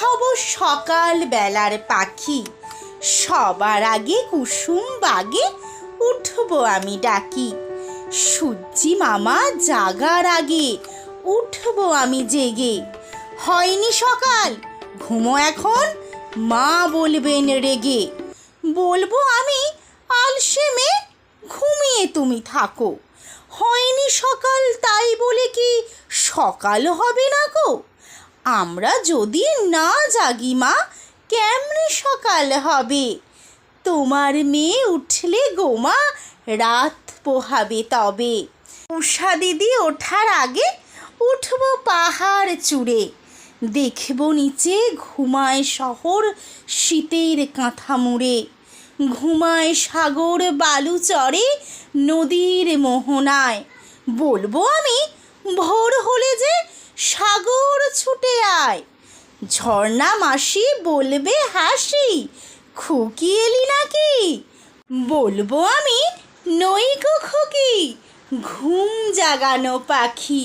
হব সকাল বেলার পাখি। সবার আগে কুসুম বাগে উঠব আমি ডাকি। সূর্যি মামা জাগার আগে উঠবো আমি জেগে। হয়নি সকাল, ঘুমো এখন, মা বলবেন রেগে। বলব আমি, আলসে মেয়ে, ঘুমিয়ে তুমি থাকো। হয়নি সকাল তাই বলে কি সকাল হবে না গো? আমরা যদি না জাগি, মা, কেমনে সকাল হবে? তোমার মেয়ে উঠলে গোমা রাত পোহাবে তবে। উষা দিদি ওঠার আগে উঠবো পাহাড় চূড়ে। দেখব নিচে ঘুমায় শহর শীতের কাঁথা মুড়ে ঘুমায় সাগর বালু চড়ে নদীর মোহনায়। বলব আমি ভোর ছুটে আয়। ঝর্ণা মাসি বলবে হাসি, খুকি এলি নাকি? বলব আমি নই গো খুকি, ঘুম জাগানো পাখি।